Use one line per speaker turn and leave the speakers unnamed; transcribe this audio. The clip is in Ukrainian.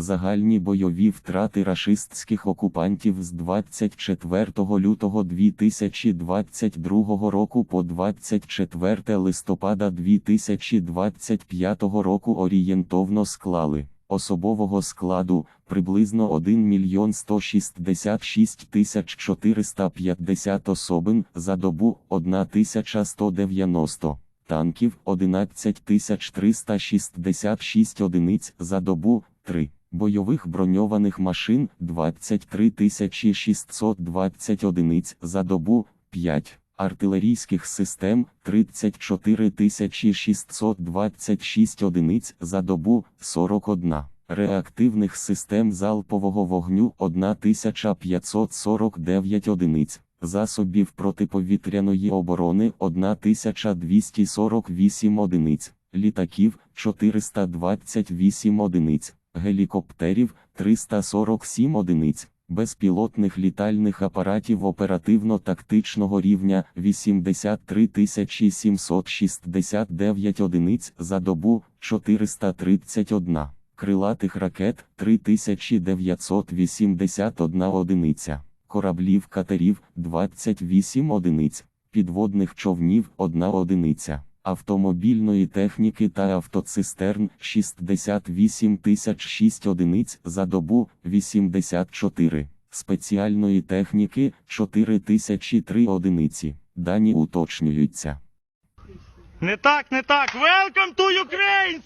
Загальні бойові втрати рашистських окупантів з 24 лютого 2022 року по 24 листопада 2025 року орієнтовно склали особового складу приблизно 1 мільйон 166 тисяч 450 особин за добу 1190 танків 11 тисяч 366 одиниць за добу 3 бойових броньованих машин 23 620 одиниць за добу 5 артилерійських систем 34 626 одиниць за добу 41 реактивних систем залпового вогню 1549 одиниць засобів протиповітряної оборони 1248 одиниць, літаків 428 одиниць, гелікоптерів 347 одиниць, безпілотних літальних апаратів оперативно-тактичного рівня 83 769 одиниць за добу 431. Крилатих ракет 3981 одиниця, кораблів катерів 28 одиниць, підводних човнів 1 одиниця, автомобільної техніки та автоцистерн 68 006 одиниць за добу 84, спеціальної техніки 4003 одиниці. Дані уточнюються.
Не так, не так. Welcome to Ukraine!